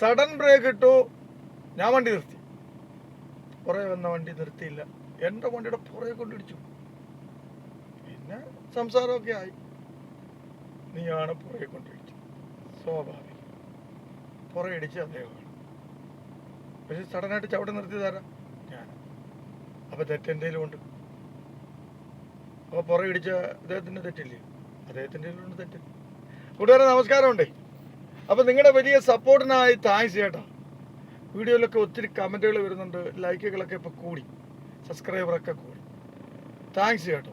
Sudden brake ഇട്ടു. ഞാൻ വണ്ടി നിർത്തി. പുറകെ വന്ന വണ്ടി നിർത്തിയില്ല. എന്റെ വണ്ടിയുടെ പുറകെ കൊണ്ടിടിച്ചു പിന്നെ സംസാരമൊക്കെ ആയി. നീയാണ് പുറകെ കൊണ്ടിടിച്ചു സ്വാഭാവികം. പുറകെ ഇടിച്ച് അദ്ദേഹമാണ്. പക്ഷെ സഡനായിട്ട് ചവിട്ടി നിർത്തി തരാം ഞാൻ. അപ്പൊ തെറ്റെന്തേലും ഉണ്ട്? അപ്പൊ പുറകെ ഇടിച്ച അദ്ദേഹത്തിന്റെ തെറ്റില്ലേ? അദ്ദേഹത്തിന്റെ ഉണ്ട് തെറ്റ്. കൂട്ടുകാരെ നമസ്കാരമുണ്ടേ. അപ്പൊ നിങ്ങളുടെ വലിയ സപ്പോർട്ടിനായി താങ്ക്സ് ചേട്ടാ. വീഡിയോയിലൊക്കെ ഒത്തിരി കമന്റുകൾ വരുന്നുണ്ട് ലൈക്കുകളൊക്കെ ഇപ്പൊ കൂടി സബ്സ്ക്രൈബറൊക്കെ കൂടി. താങ്ക്സ് ചേട്ടോ.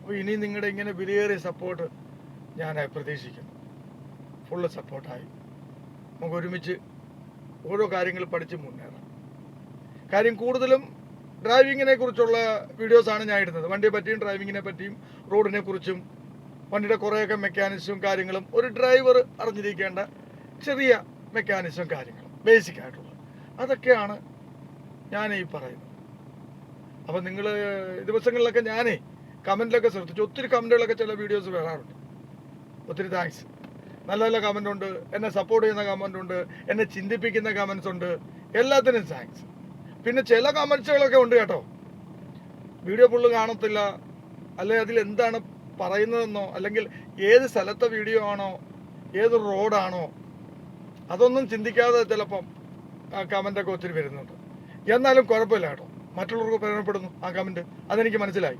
അപ്പോൾ ഇനി നിങ്ങളുടെ ഇങ്ങനെ വിലയേറിയ സപ്പോർട്ട് ഞാൻ പ്രതീക്ഷിക്കുന്നു. ഫുള്ള് സപ്പോർട്ടായി നമുക്ക് ഒരുമിച്ച് ഓരോ കാര്യങ്ങൾ പഠിച്ച് മുന്നേറാം. കാര്യം കൂടുതലും ഡ്രൈവിങ്ങിനെ കുറിച്ചുള്ള വീഡിയോസാണ് ഞാൻ ഇടുന്നത്. വണ്ടിയെ പറ്റിയും ഡ്രൈവിങ്ങിനെ പറ്റിയും റോഡിനെ കുറിച്ചും വണ്ടിയുടെ കുറേയൊക്കെ മെക്കാനിസവും കാര്യങ്ങളും ഒരു ഡ്രൈവർ അറിഞ്ഞിരിക്കേണ്ട ചെറിയ മെക്കാനിസം കാര്യങ്ങളും ബേസിക് ആയിട്ടുള്ളത് അതൊക്കെയാണ് ഞാൻ ഈ പറയുന്നത്. അപ്പം നിങ്ങൾ ദിവസങ്ങളിലൊക്കെ ഞാനേ കമന്റിലൊക്കെ ശ്രദ്ധിച്ചു ഒത്തിരി കമന്റുകളൊക്കെ ചില വീഡിയോസ് വരാറുണ്ട്. ഒത്തിരി താങ്ക്സ് നല്ല നല്ല കമന്റ് ഉണ്ട് എന്നെ സപ്പോർട്ട് ചെയ്യുന്ന കമന്റ് ഉണ്ട് എന്നെ ചിന്തിപ്പിക്കുന്ന കമൻസ് ഉണ്ട് എല്ലാത്തിനും താങ്ക്സ് പിന്നെ ചില കമൻസുകളൊക്കെ ഉണ്ട് കേട്ടോ. വീഡിയോ ഫുള്ള് കാണത്തില്ല. അല്ലെ അതിൽ എന്താണ് പറയുന്നതെന്നോ അല്ലെങ്കിൽ ഏത് സ്ഥലത്തെ വീഡിയോ ആണോ ഏത് റോഡാണോ അതൊന്നും ചിന്തിക്കാതെ ചിലപ്പം കമന്റൊക്കെ ഒത്തിരി വരുന്നുണ്ട്. എന്നാലും കുഴപ്പമില്ല കേട്ടോ. മറ്റുള്ളവർക്ക് പ്രയോജനപ്പെടുന്നു ആ കമന്റ് അതെനിക്ക് മനസ്സിലായി.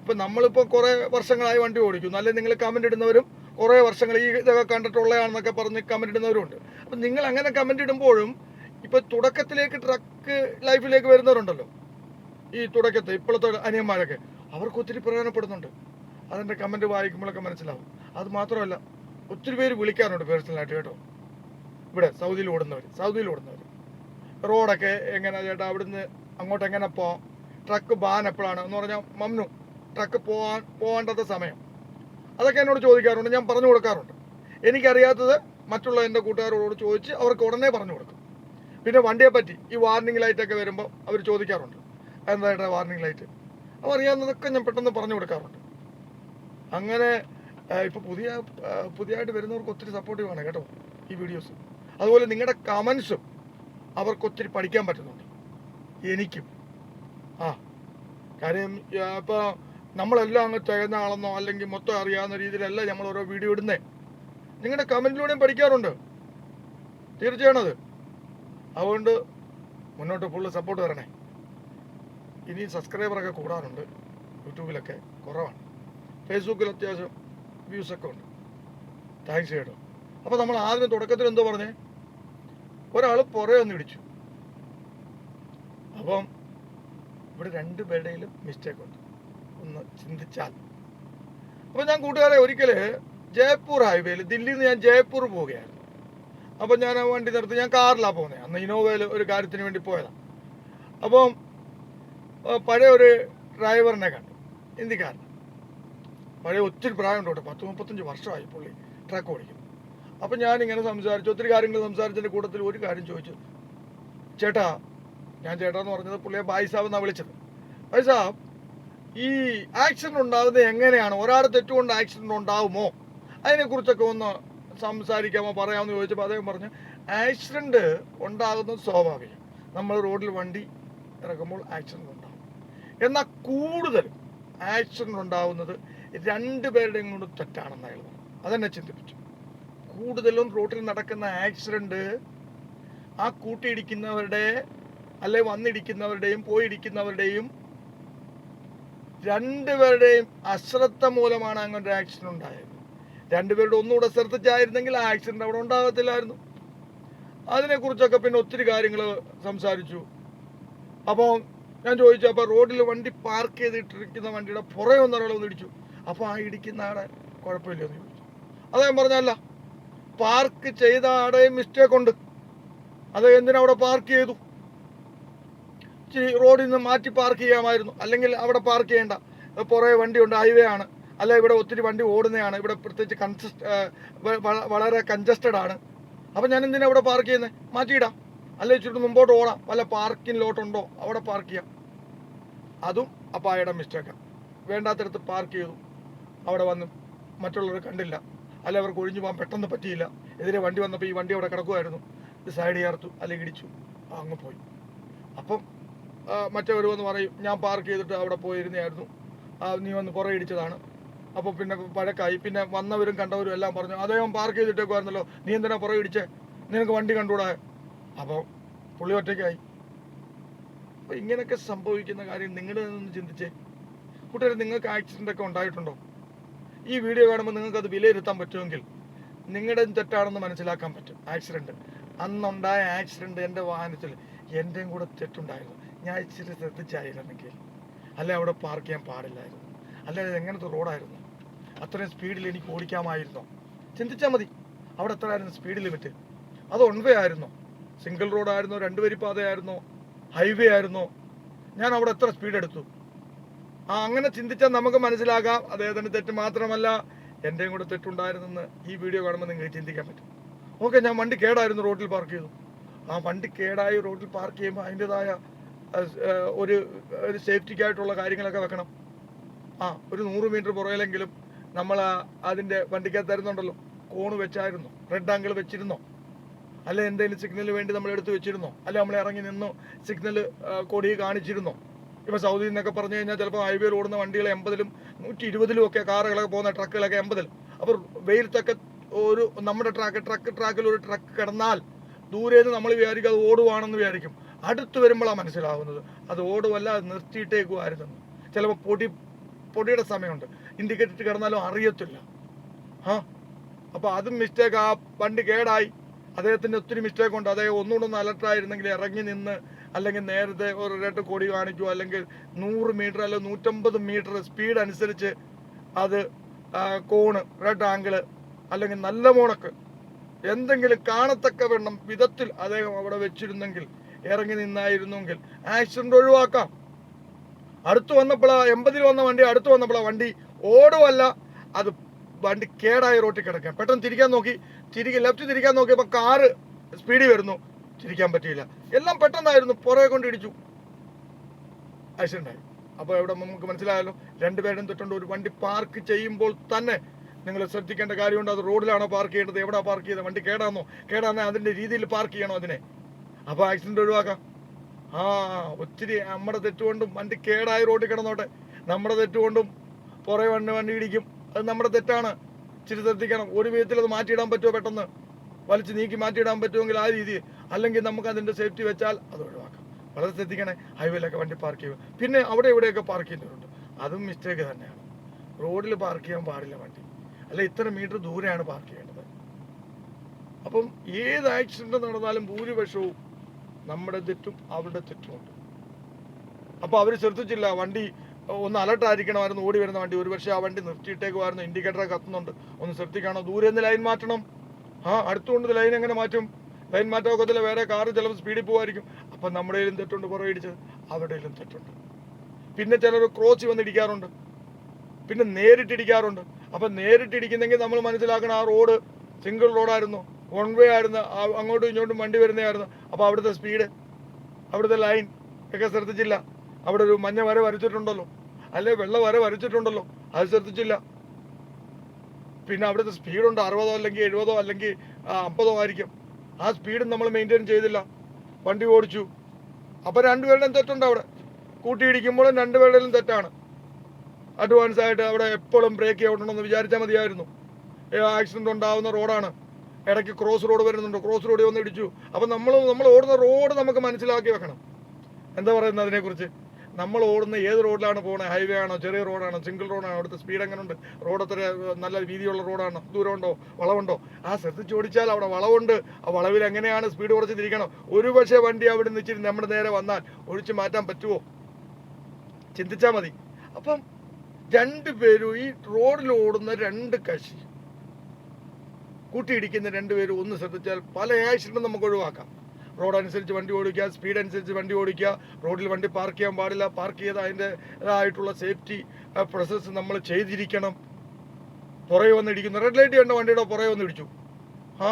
ഇപ്പം നമ്മളിപ്പോൾ കുറേ വർഷങ്ങളായി വണ്ടി ഓടിക്കുന്നു. അല്ലെങ്കിൽ നിങ്ങൾ കമന്റ് ഇടുന്നവരും കുറേ വർഷങ്ങൾ ഈ ഇതൊക്കെ കണ്ടിട്ടുള്ളതാണെന്നൊക്കെ പറഞ്ഞ് കമന്റ് ഇടുന്നവരുണ്ട് അപ്പം നിങ്ങൾ അങ്ങനെ കമന്റ് ഇടുമ്പോഴും ഇപ്പോൾ തുടക്കത്തിലേക്ക് ട്രക്ക് ലൈഫിലേക്ക് വരുന്നവരുണ്ടല്ലോ. ഈ തുടക്കത്തെ ഇപ്പോഴത്തെ അനിയന്മാരൊക്കെ. അവർക്ക് ഒത്തിരി പ്രയോജനപ്പെടുന്നുണ്ട്. അതിന്റെ കമന്റ് വായിക്കുമ്പോഴൊക്കെ മനസ്സിലാവും. അത് മാത്രമല്ല ഒത്തിരി പേര് വിളിക്കാറുണ്ട് പേഴ്സണലായിട്ട് കേട്ടോ. ഇവിടെ സൗദിയിൽ ഓടുന്നവർ സൗദിയിൽ ഓടുന്നവർ റോഡൊക്കെ എങ്ങനെ ചേട്ടാ അവിടുന്ന് അങ്ങോട്ട് എങ്ങനെ പോവാം? ട്രക്ക് ബാൻ എപ്പോഴാണ്? എന്ന് പറഞ്ഞാൽ മമ്നു ട്രക്ക് പോവാൻ പോകേണ്ടത് സമയം. അതൊക്കെ എന്നോട് ചോദിക്കാറുണ്ട് ഞാൻ പറഞ്ഞു കൊടുക്കാറുണ്ട്. എനിക്കറിയാത്തത് മറ്റുള്ള എന്റെ കൂട്ടുകാരോട് ചോദിച്ച് അവർക്ക് ഉടനെ പറഞ്ഞു കൊടുക്കും. പിന്നെ വണ്ടിയെ പറ്റി ഈ വാർണിംഗ് ലൈറ്റൊക്കെ വരുമ്പോൾ അവർ ചോദിക്കാറുണ്ട്. എന്താ വാർണിംഗ് ലൈറ്റ് അപ്പോൾ അറിയാവുന്നതൊക്കെ ഞാൻ പെട്ടെന്ന് പറഞ്ഞു കൊടുക്കാറുണ്ട്. അങ്ങനെ ഇപ്പോൾ പുതിയ പുതിയതായിട്ട് വരുന്നവർക്ക് ഒത്തിരി സപ്പോർട്ടീവ് ആണ് കേട്ടോ ഈ വീഡിയോസ് അതുപോലെ നിങ്ങളുടെ കമൻസും അവർക്ക് ഒത്തിരി പഠിക്കാൻ പറ്റുന്നുണ്ട്. എനിക്കും. ആ. കാര്യം ഇപ്പോൾ നമ്മളെല്ലാം അങ്ങ് തികഞ്ഞ ആളെന്നോ അല്ലെങ്കിൽ മൊത്തം അറിയാവുന്ന രീതിയിലല്ല നമ്മൾ ഓരോ വീഡിയോ ഇടുന്നേ. നിങ്ങളുടെ കമന്റിലൂടെയും പഠിക്കാറുണ്ട്. തീർച്ചയാണ് അത്. അതുകൊണ്ട് മുന്നോട്ട് ഫുള്ള് സപ്പോർട്ട് തരണേ ഇനി സബ്സ്ക്രൈബറൊക്കെ കൂടാറുണ്ട്. യൂട്യൂബിലൊക്കെ കുറവാണ്. ഫേസ്ബുക്കിൽ അത്യാവശ്യം വ്യൂസൊക്കെ ഉണ്ട്. താങ്ക്സ് കേട്ടോ അപ്പോൾ നമ്മൾ ആദ്യം തുടക്കത്തിൽ എന്തോ പറഞ്ഞേ? ഒരാൾ പുറകെ ഒന്ന് ഇടിച്ചു. അപ്പം ഇവിടെ രണ്ട് പേരുടെയിലും മിസ്റ്റേക്ക് ഉണ്ട്. ഒന്ന് ചിന്തിച്ചാൽ. അപ്പം ഞാൻ കൂട്ടുകാരെ ഒരിക്കൽ ജയ്പൂർ ഹൈവേയിൽ ദില്ലിയിൽ നിന്ന് ഞാൻ ജയ്പൂർ പോവുകയായിരുന്നു. അപ്പം ഞാൻ വണ്ടി നിർത്തി ഞാൻ കാറിലാണ് പോകുന്നത് അന്ന് ഇന്നോവയിൽ ഒരു കാര്യത്തിന് വേണ്ടി പോയതാണ് അപ്പം പഴയ ഒരു ഡ്രൈവറിനെ കണ്ടു. ഹിന്ദിക്കാരൻ പഴയ ഒത്തിരി പ്രായമുണ്ട് കേട്ടോ പത്ത് മുപ്പത്തഞ്ച് വർഷമായി പുള്ളി ട്രക്ക് ഓടിക്കുന്നു. അപ്പം ഞാനിങ്ങനെ സംസാരിച്ചു ഒത്തിരി കാര്യങ്ങൾ സംസാരിച്ചതിന്റെ കൂട്ടത്തിൽ ഒരു കാര്യം ചോദിച്ചു. ചേട്ടാ ഞാൻ ചേട്ടാ എന്ന് പറഞ്ഞത് പുള്ളിയെ ബായ് സാബ് എന്നാണ് വിളിച്ചത്. ബായ് സാബ് ഈ ആക്സിഡന്റ് ഉണ്ടാകുന്നത് എങ്ങനെയാണ്? ഒരാൾ തെറ്റുകൊണ്ട് ആക്സിഡന്റ് ഉണ്ടാവുമോ? അതിനെക്കുറിച്ചൊക്കെ ഒന്ന് സംസാരിക്കാമോ പറയാമെന്ന് ചോദിച്ചപ്പോൾ അദ്ദേഹം പറഞ്ഞു ആക്സിഡന്റ് ഉണ്ടാകുന്നത് സ്വാഭാവികം. നമ്മൾ റോഡിൽ വണ്ടി ഇറക്കുമ്പോൾ ആക്സിഡന്റ് ഉണ്ടാകും. എന്നാൽ കൂടുതൽ ആക്സിഡന്റ് ഉണ്ടാവുന്നത് രണ്ടുപേരുടെയും കൊണ്ട് തെറ്റാണെന്ന് അയാൾ അതെന്നെ ചിന്തിപ്പിച്ചു. കൂടുതലും റോട്ടിൽ നടക്കുന്ന ആക്സിഡന്റ് ആ കൂട്ടിയിടിക്കുന്നവരുടെ അല്ലെ വന്നിടിക്കുന്നവരുടെയും പോയിടിക്കുന്നവരുടെയും രണ്ടുപേരുടെയും അശ്രദ്ധ മൂലമാണ് അങ്ങനെ ഒരു ആക്സിഡന്റ് ഉണ്ടായത്. രണ്ടുപേരുടെ ഒന്നുകൂടെ ശ്രദ്ധിച്ചായിരുന്നെങ്കിൽ ആ ആക്സിഡന്റ് അവിടെ ഉണ്ടാകത്തില്ലായിരുന്നു. അതിനെക്കുറിച്ചൊക്കെ പിന്നെ ഒത്തിരി കാര്യങ്ങൾ സംസാരിച്ചു. അപ്പോൾ ഞാൻ ചോദിച്ചു അപ്പോൾ റോഡിൽ വണ്ടി പാർക്ക് ചെയ്തിട്ടിരിക്കുന്ന വണ്ടിയുടെ പുറകെ ഒന്നൊരാൾ ഒന്ന് ഇടിച്ചു അപ്പോൾ ആ ഇടിക്കുന്ന ആടെ കുഴപ്പമില്ലെന്ന് ചോദിച്ചു. അദ്ദേഹം പറഞ്ഞല്ല പാർക്ക് ചെയ്ത ആടെയും മിസ്റ്റേക്ക് ഉണ്ട്. അത് എന്തിനാ അവിടെ പാർക്ക് ചെയ്തു? ഇച്ചിരി റോഡിൽ നിന്ന് മാറ്റി പാർക്ക് ചെയ്യാമായിരുന്നു. അല്ലെങ്കിൽ അവിടെ പാർക്ക് ചെയ്യേണ്ട. പുറകെ വണ്ടിയുണ്ട് ഹൈവേ ആണ്. അല്ല ഇവിടെ ഒത്തിരി വണ്ടി ഓടുന്നതാണ്. ഇവിടെ പ്രത്യേകിച്ച് കൺസസ്റ്റ് വളരെ കൺജസ്റ്റഡ് ആണ്. അപ്പം ഞാൻ എന്തിനാ അവിടെ പാർക്ക് ചെയ്യുന്നത് മാറ്റിയിടാം. അല്ല ഇച്ചിരി മുമ്പോട്ട് ഓടാം. വല്ല പാർക്കിംഗ് ലോട്ടുണ്ടോ അവിടെ പാർക്ക് ചെയ്യാം. അതും അപ്പായയുടെ മിസ്റ്റേക്കാണ് വേണ്ടാത്തടത്ത് പാർക്ക് ചെയ്തു. അവിടെ വന്നു. മറ്റുള്ളവർ കണ്ടില്ല. അല്ല അവർക്ക് ഒഴിഞ്ഞു പോകാൻ പെട്ടെന്ന് പറ്റിയില്ല. എതിരെ വണ്ടി വന്നപ്പോൾ ഈ വണ്ടി അവിടെ കിടക്കുമായിരുന്നു സൈഡ് ചേർത്തു അല്ലെങ്കിൽ ഇടിച്ചു. അങ്ങ് പോയി. അപ്പം മറ്റവർ വന്ന് പറയും ഞാൻ പാർക്ക് ചെയ്തിട്ട് അവിടെ പോയിരുന്നായിരുന്നു നീ വന്ന് പുറകെ ഇടിച്ചതാണ്. അപ്പോൾ പിന്നെ പഴക്കായി. പിന്നെ വന്നവരും കണ്ടവരും എല്ലാം പറഞ്ഞു അദ്ദേഹം പാർക്ക് ചെയ്തിട്ടേക്കുമായിരുന്നല്ലോ നീ എന്തിനാ പുറകെ ഇടിച്ചേ? നിനക്ക് വണ്ടി കണ്ടുകൂടാ? അപ്പോൾ പുള്ളി ഒറ്റയ്ക്കായി. അപ്പോൾ ഇങ്ങനെയൊക്കെ സംഭവിക്കുന്ന കാര്യം നിങ്ങളുടെ നിന്ന് ചിന്തിച്ചേ. കൂട്ടുകാർ നിങ്ങൾക്ക് ആക്സിഡന്റ് ഒക്കെ ഉണ്ടായിട്ടുണ്ടോ? ഈ വീഡിയോ കാണുമ്പോൾ നിങ്ങൾക്ക് അത് വിലയിരുത്താൻ പറ്റുമെങ്കിൽ നിങ്ങളുടെ തെറ്റാണെന്ന് മനസ്സിലാക്കാൻ പറ്റും. ആക്സിഡന്റ് അന്നുണ്ടായ ആക്സിഡന്റ് എന്റെ വാഹനത്തിൽ എന്റെയും കൂടെ തെറ്റുണ്ടായിരുന്നു. ഞാൻ ഇച്ചിരി ശ്രദ്ധിച്ചായിരുന്നെങ്കിൽ. അല്ലെ അവിടെ പാർക്ക് ചെയ്യാൻ പാടില്ലായിരുന്നു. അല്ലെ എങ്ങനത്തെ റോഡായിരുന്നു അത്രയും സ്പീഡിൽ എനിക്ക് ഓടിക്കാമായിരുന്നോ. ചിന്തിച്ചാൽ മതി. അവിടെ എത്രയായിരുന്നു സ്പീഡ് ലിമിറ്റ് അത് ഒൺവേ ആയിരുന്നു. സിംഗിൾ റോഡായിരുന്നോ രണ്ട് വരി പാതയായിരുന്നോ ഹൈവേ ആയിരുന്നോ. ഞാൻ അവിടെ എത്ര സ്പീഡ് എടുത്തു? ആ അങ്ങനെ ചിന്തിച്ചാൽ നമുക്ക് മനസ്സിലാകാം. അദ്ദേഹത്തിന് തെറ്റ് മാത്രമല്ല എന്റെയും കൂടെ തെറ്റുണ്ടായിരുന്നെന്ന് ഈ വീഡിയോ കാണുമ്പോൾ നിങ്ങൾക്ക് ചിന്തിക്കാൻ പറ്റും. ഓക്കെ ഞാൻ വണ്ടി കേടായിരുന്നു റോഡിൽ പാർക്ക് ചെയ്തു. ആ വണ്ടി കേടായി റോഡിൽ പാർക്ക് ചെയ്യുമ്പോൾ അതിന്റെതായ ഒരു ഒരു സേഫ്റ്റിക്കായിട്ടുള്ള കാര്യങ്ങളൊക്കെ വെക്കണം. ആ ഒരു നൂറ് മീറ്റർ പുറകിലെങ്കിലും നമ്മൾ അതിന്റെ വണ്ടിക്കകത്ത് തരുന്നുണ്ടല്ലോ. കോണ് വെച്ചായിരുന്നു. റെഡ് ആംഗിൾ വെച്ചിരുന്നോ? അല്ലെ എന്തെങ്കിലും സിഗ്നൽ വേണ്ടി നമ്മൾ എടുത്ത് വെച്ചിരുന്നോ? അല്ലെ നമ്മൾ ഇറങ്ങി നിന്നോ സിഗ്നൽ കൊടി കാണിച്ചിരുന്നോ? ഇപ്പൊ സൗദി എന്നൊക്കെ പറഞ്ഞു കഴിഞ്ഞാൽ ചിലപ്പോൾ ഹൈവേയിൽ ഓടുന്ന വണ്ടികൾ എൺപതിലും നൂറ്റി ഇരുപതിലും ഒക്കെ കാറുകളൊക്കെ പോകുന്ന ട്രക്കുകളൊക്കെ എൺപതിലും അപ്പോൾ വെയിലത്തൊക്കെ ഒരു നമ്മുടെ ട്രാക്ക് ട്രക്ക് ട്രാക്കിൽ ഒരു ട്രക്ക് കിടന്നാൽ ദൂരേന്ന് നമ്മൾ വിചാരിക്കും അത് ഓടുവാണെന്ന് വിചാരിക്കും. അടുത്ത് വരുമ്പോഴാണ് മനസ്സിലാവുന്നത്. അത് ഓടുവല്ല അത് നിർത്തിയിട്ടേക്കുമായിരുന്നു ചിലപ്പോൾ പൊടി പൊടിയുടെ സമയമുണ്ട്. ഇൻഡിക്കേറ്റർ കിടന്നാലും അറിയത്തില്ല. ആ അപ്പോൾ അതും മിസ്റ്റേക്ക് ആ വണ്ടി കേടായി. അദ്ദേഹത്തിന് ഒത്തിരി മിസ്റ്റേക്ക് ഉണ്ട്. അദ്ദേഹം ഒന്നുകൂടെ ഒന്ന് അലർട്ടായിരുന്നെങ്കിൽ ഇറങ്ങി നിന്ന് അല്ലെങ്കിൽ നേരത്തെ ഒരു രണ്ട് കോടി കാണിച്ചു അല്ലെങ്കിൽ നൂറ് മീറ്റർ അല്ലെങ്കിൽ നൂറ്റമ്പത് മീറ്റർ സ്പീഡ് അനുസരിച്ച് അത് കോണ് റെഡ് ആംഗിൾ അല്ലെങ്കിൽ നല്ല മോണക്ക് എന്തെങ്കിലും കാണത്തക്ക വെണ്ണം വിധത്തിൽ അദ്ദേഹം അവിടെ വെച്ചിരുന്നെങ്കിൽ ഇറങ്ങി നിന്നായിരുന്നെങ്കിൽ ആക്സിഡന്റ് ഒഴിവാക്കാം. അടുത്ത് വന്നപ്പോഴാ എൺപതിൽ വന്ന വണ്ടി അടുത്ത് വന്നപ്പോഴാ വണ്ടി ഓടുമല്ല അത് വണ്ടി കേടായ റോട്ടിൽ കിടക്കുക പെട്ടെന്ന് തിരിക്കാൻ നോക്കി തിരികെ ലെഫ്റ്റ് തിരിക്കാൻ നോക്കിയപ്പോൾ കാറ് സ്പീഡിൽ വരുന്നു. തിരിക്കാൻ പറ്റിയില്ല. എല്ലാം പെട്ടെന്നായിരുന്നു. പുറകെ കൊണ്ട് ഇടിച്ചു. ആക്സിഡന്റ് ആയി. അപ്പോൾ ഇവിടെ നമുക്ക് മനസ്സിലായല്ലോ? രണ്ടുപേരും തൊട്ടുണ്ട് ഒരു വണ്ടി പാർക്ക് ചെയ്യുമ്പോൾ തന്നെ നിങ്ങൾ ശ്രദ്ധിക്കേണ്ട കാര്യമുണ്ട്. അത് റോഡിലാണോ പാർക്ക് ചെയ്യേണ്ടത്? എവിടെ പാർക്ക് ചെയ്തത് വണ്ടി കേടാന്നോ? കേടാന്നോ അതിന്റെ രീതിയിൽ പാർക്ക് ചെയ്യണോ അതിനെ? അപ്പോൾ ആക്സിഡന്റ് ഒഴിവാക്കാം. ആ ഒത്തിരി നമ്മുടെ തെറ്റുകൊണ്ടും വണ്ടി കേടായി റോഡിൽ കിടന്നോട്ടെ. നമ്മുടെ തെറ്റുകൊണ്ടും പുറകെ വണ്ടി വണ്ടി ഇടിക്കും. അത് നമ്മുടെ തെറ്റാണ്. ഇച്ചിരി ശ്രദ്ധിക്കണം. ഒരു വിധത്തിൽ അത് മാറ്റിയിടാൻ പറ്റുമോ പെട്ടെന്ന്? വലിച്ച് നീക്കി മാറ്റിയിടാൻ പറ്റുമെങ്കിൽ ആ രീതി അല്ലെങ്കിൽ നമുക്ക് അതിന്റെ സേഫ്റ്റി വെച്ചാൽ അത് ഒഴിവാക്കാം. വളരെ ശ്രദ്ധിക്കണേ. ഹൈവേയിലൊക്കെ വണ്ടി പാർക്ക് ചെയ്യുക. പിന്നെ അവിടെ ഇവിടെയൊക്കെ പാർക്ക് ചെയ്യുന്നവരുണ്ട്. അതും മിസ്റ്റേക്ക് തന്നെയാണ്. റോഡിൽ പാർക്ക് ചെയ്യാൻ പാടില്ല വണ്ടി. അല്ല ഇത്ര മീറ്റർ ദൂരെയാണ് പാർക്ക് ചെയ്യേണ്ടത്. അപ്പം ഏത് ആക്സിഡന്റ് നടന്നാലും ഭൂരിപക്ഷവും നമ്മുടെ തെറ്റും അവരുടെ തെറ്റുമുണ്ട് അപ്പോൾ അവർ ശ്രദ്ധിച്ചില്ല വണ്ടി ഒന്ന് അലർട്ടായിരിക്കണമായിരുന്നു ഓടി വരുന്ന വണ്ടി. ഒരുപക്ഷെ ആ വണ്ടി നിർത്തിയിട്ടേക്കുമായിരുന്നു ഇൻഡിക്കേറ്റർ കത്തുന്നുണ്ട്. ഒന്ന് ശ്രദ്ധിക്കണം? ദൂരെ നിന്ന് ലൈൻ മാറ്റണം. ആ അടുത്തുകൊണ്ട് ലൈൻ എങ്ങനെ മാറ്റും? ലൈൻ മാറ്റാൻ ഒക്കത്തില്ല വേറെ കാറ് ചിലപ്പോൾ സ്പീഡിൽ പോകുമായിരിക്കും അപ്പം നമ്മുടെ തെറ്റുണ്ട് പുറകെ ഇടിച്ചത്. അവരുടെയിലും തെറ്റുണ്ട്. പിന്നെ ചിലർ ക്രോച്ച് വന്നിടിക്കാറുണ്ട് പിന്നെ നേരിട്ടിടിക്കാറുണ്ട് അപ്പൊ നേരിട്ടിടിക്കുന്നെങ്കിൽ നമ്മൾ മനസ്സിലാക്കണം ആ റോഡ് സിംഗിൾ റോഡായിരുന്നു വൺ വേ ആയിരുന്നു. അങ്ങോട്ടും ഇങ്ങോട്ടും വണ്ടി വരുന്നതായിരുന്നു. അപ്പോൾ അവിടുത്തെ സ്പീഡ് അവിടുത്തെ ലൈൻ ഒക്കെ ശ്രദ്ധിച്ചില്ല. അവിടെ ഒരു മഞ്ഞ വര വരച്ചിട്ടുണ്ടല്ലോ. അല്ലെ വെള്ള വര വരച്ചിട്ടുണ്ടല്ലോ. അത് ശ്രദ്ധിച്ചില്ല. പിന്നെ അവിടുത്തെ സ്പീഡുണ്ട് അറുപതോ അല്ലെങ്കിൽ എഴുപതോ അല്ലെങ്കിൽ അമ്പതോ ആയിരിക്കും. ആ സ്പീഡ് നമ്മൾ മെയിന്റെയിൻ ചെയ്തില്ല. വണ്ടി ഓടിച്ചു. അപ്പോൾ രണ്ടുപേരുടെയും തെറ്റുണ്ട് അവിടെ. കൂട്ടിയിടിക്കുമ്പോഴും രണ്ടുപേരുടെയും തെറ്റാണ്. അഡ്വാൻസ് ആയിട്ട് അവിടെ എപ്പോഴും ബ്രേക്ക് ചെയ്യണമെന്ന് വിചാരിച്ചാൽ മതിയായിരുന്നു. ആക്സിഡന്റ് ഉണ്ടാവുന്ന റോഡാണ് ഇടയ്ക്ക് ക്രോസ് റോഡ് വരുന്നുണ്ട്. ക്രോസ് റോഡിൽ വന്ന് ഇടിച്ചു. അപ്പം നമ്മൾ നമ്മൾ ഓടുന്ന റോഡ് നമുക്ക് മനസ്സിലാക്കി വെക്കണം. എന്താ പറയുന്നത് അതിനെക്കുറിച്ച്? നമ്മൾ ഓടുന്ന ഏത് റോഡിലാണ് പോകുന്നത് ഹൈവേ ആണോ? ചെറിയ റോഡാണോ? സിംഗിൾ റോഡാണോ അവിടുത്തെ സ്പീഡ് എങ്ങനെ ഉണ്ട് റോഡ് അത്ര നല്ല വീതിയുള്ള റോഡാണോ? ദൂരമുണ്ടോ? വളവുണ്ടോ? ആ ശ്രദ്ധിച്ച് ഓടിച്ചാൽ അവിടെ വളവുണ്ട്. ആ വളവിൽ എങ്ങനെയാണ് സ്പീഡ് കുറച്ച് തിരിക്കണം? ഒരു പക്ഷേ വണ്ടി അവിടെ നിന്ന് ഇച്ചിരി നമ്മുടെ നേരെ വന്നാൽ ഒഴിച്ചു മാറ്റാൻ പറ്റുമോ ചിന്തിച്ചാൽ മതി. അപ്പം രണ്ടുപേരും ഈ റോഡിൽ ഓടുന്ന രണ്ട് കക്ഷി കൂട്ടിയിടിക്കുന്ന രണ്ടുപേരും ഒന്ന് ശ്രദ്ധിച്ചാൽ പല ആക്സിഡന്റും നമുക്ക് ഒഴിവാക്കാം. റോഡ് അനുസരിച്ച് വണ്ടി ഓടിക്കുക സ്പീഡ് അനുസരിച്ച് വണ്ടി ഓടിക്കുക. റോഡിൽ വണ്ടി പാർക്ക് ചെയ്യാൻ പാടില്ല. പാർക്ക് ചെയ്ത് അതിന്റെതായിട്ടുള്ള സേഫ്റ്റി പ്രോസസ്സ് നമ്മൾ ചെയ്തിരിക്കണം. പുറകെ വന്ന് ഇടിക്കുന്നു റെഡ് ലൈറ്റ് കണ്ട? വണ്ടിയുടെ പുറകെ വന്ന് ഇടിച്ചു ആ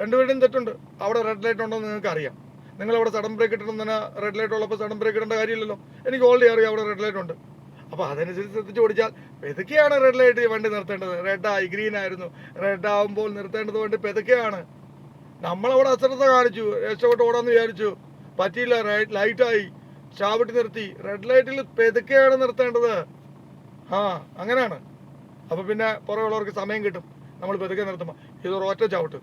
രണ്ടുപേരുടെയും തെറ്റുണ്ട്. അവിടെ റെഡ് ലൈറ്റ് ഉണ്ടോ എന്ന് നിങ്ങൾക്ക് അറിയാം. നിങ്ങൾ അവിടെ സഡൻ ബ്രേക്ക് ഇട്ടണം തന്നെ റെഡ് ലൈറ്റ് ഉള്ളപ്പോൾ സഡൻ ബ്രേക്ക് ഇടേണ്ട കാര്യമില്ലല്ലോ. എനിക്ക് ഓൾറെഡി അറിയാം അവിടെ റെഡ് ലൈറ്റ് ഉണ്ട്. അപ്പോൾ അതനുസരിച്ച് ശ്രദ്ധിച്ച് ഓടിച്ചാൽ പെതുക്കെയാണ് റെഡ് ലൈറ്റ് വണ്ടി നിർത്തേണ്ടത്. റെഡ് ആയി ഗ്രീൻ ആയിരുന്നു. റെഡ് ആകുമ്പോൾ നിർത്തേണ്ടത് വണ്ടി പെതുക്കെയാണ്. നമ്മളവിടെ അശ്രദ്ധ കാണിച്ചു. രക്ഷപ്പെട്ട് ഓടാന്ന് വിചാരിച്ചു. പറ്റിയില്ല. ലൈറ്റായി. ചാവിട്ടി നിർത്തി. റെഡ് ലൈറ്റിൽ പെതുക്കെയാണ് നിർത്തേണ്ടത്. ആ അങ്ങനെയാണ് അപ്പൊ പിന്നെ പുറകുള്ളവർക്ക് സമയം കിട്ടും. നമ്മൾ പെതുക്കെ നിർത്തുമ്പോൾ ഇത് ഒറ്റ ചവിട്ട്.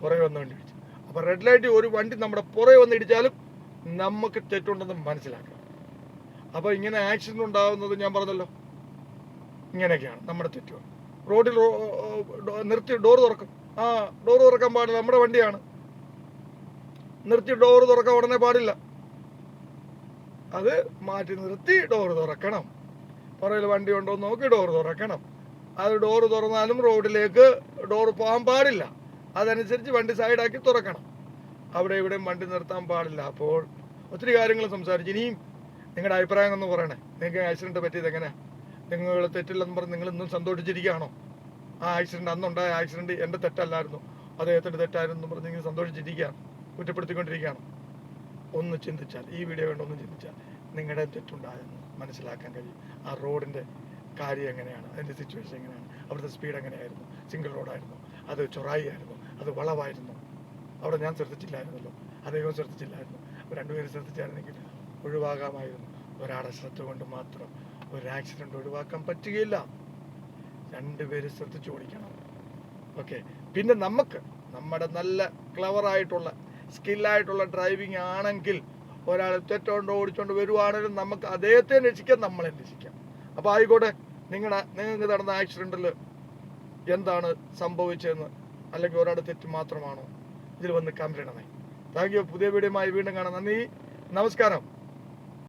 പുറകെ വന്ന് വണ്ടി ഇടിച്ചു അപ്പൊ റെഡ് ലൈറ്റ് ഒരു വണ്ടി നമ്മുടെ പുറകെ വന്ന് ഇടിച്ചാലും നമുക്ക് തെറ്റുണ്ടെന്ന് മനസ്സിലാക്കണം അപ്പൊ ഇങ്ങനെ ആക്സിഡന്റ് ഉണ്ടാകുന്നത് ഞാൻ പറഞ്ഞല്ലോ. ഇങ്ങനെയൊക്കെയാണ് നമ്മുടെ തെറ്റുകൾ. റോഡിൽ നിർത്തി ഡോർ തുറക്കും. ആ ഡോർ തുറക്കാൻ പാടില്ല. നമ്മുടെ വണ്ടിയാണ്. നിർത്തി ഡോർ തുറക്കാൻ ഉടനെ പാടില്ല. അത് മാറ്റി നിർത്തി ഡോർ തുറക്കണം. പുറകിൽ വണ്ടി ഉണ്ടോ എന്ന് നോക്കി ഡോർ തുറക്കണം. അത് ഡോർ തുറന്നാലും റോഡിലേക്ക് ഡോർ പോകാൻ പാടില്ല. അതനുസരിച്ച് വണ്ടി സൈഡാക്കി തുറക്കണം. അവിടെ ഇവിടെയും വണ്ടി നിർത്താൻ പാടില്ല. അപ്പോൾ ഒത്തിരി കാര്യങ്ങൾ സംസാരിച്ചു. ഇനിയും നിങ്ങളുടെ അഭിപ്രായം ഒന്ന് പറയണേ. നിങ്ങൾക്ക് ആക്സിഡന്റ് പറ്റിയത് എങ്ങനെയാണ് നിങ്ങൾ തെറ്റില്ലെന്ന് പറഞ്ഞ് നിങ്ങൾ ഇന്നും സന്തോഷിച്ചിരിക്കുകയാണോ? ആ ആക്സിഡന്റ് അന്നുണ്ടായ ആക്സിഡന്റ് എന്റെ തെറ്റല്ലായിരുന്നു. അദ്ദേഹത്തിന്റെ തെറ്റായിരുന്നു പറഞ്ഞ് ഇങ്ങനെ സന്തോഷിച്ചിരിക്കുകയാണ്. കുറ്റപ്പെടുത്തിക്കൊണ്ടിരിക്കുകയാണ്. ഒന്ന് ചിന്തിച്ചാൽ ഈ വീഡിയോ കണ്ട് ഒന്ന് ചിന്തിച്ചാൽ നിങ്ങളുടെ തെറ്റുണ്ടായെന്ന് മനസ്സിലാക്കാൻ കഴിയും. ആ റോഡിന്റെ കാര്യം എങ്ങനെയാണ്? അതിന്റെ സിറ്റുവേഷൻ എങ്ങനെയാണ്? അവിടുത്തെ സ്പീഡ് എങ്ങനെയായിരുന്നു? സിംഗിൾ റോഡായിരുന്നു അത് ചൊറായി ആയിരുന്നു അത് വളവായിരുന്നു. അവിടെ ഞാൻ ശ്രദ്ധിച്ചില്ലായിരുന്നല്ലോ. അദ്ദേഹം ശ്രദ്ധിച്ചില്ലായിരുന്നു. രണ്ടുപേരും ശ്രദ്ധിച്ചായിരുന്നെങ്കിൽ ഒഴിവാകാമായിരുന്നു. ഒരാളെ ശ്രദ്ധ കൊണ്ട് മാത്രം ഒരു ആക്സിഡന്റ് ഒഴിവാക്കാൻ പറ്റുകയില്ല. രണ്ടുപേരും ശ്രദ്ധിച്ചു ഓടിക്കണം ഓക്കെ പിന്നെ നമുക്ക് നമ്മുടെ നല്ല ക്ലവർ ആയിട്ടുള്ള സ്കില്ലായിട്ടുള്ള ഡ്രൈവിംഗ് ആണെങ്കിൽ ഒരാൾ തെറ്റോണ്ടോ ഓടിച്ചോണ്ട് വരുവാണെങ്കിലും നമുക്ക് അദ്ദേഹത്തെ രക്ഷിക്കാം നമ്മളെ രക്ഷിക്കാം. അപ്പോൾ ആയിക്കോട്ടെ. നിങ്ങളുടെ നിങ്ങൾക്ക് നടന്ന ആക്സിഡന്റിൽ എന്താണ് സംഭവിച്ചതെന്ന് അല്ലെങ്കിൽ ഒരാളുടെ തെറ്റ് മാത്രമാണോ? ഇതിൽ വന്ന് കമന്റ് താങ്ക് യു. പുതിയ വീഡിയോയുമായി വീണ്ടും കാണാം. നന്ദി. നമസ്കാരം.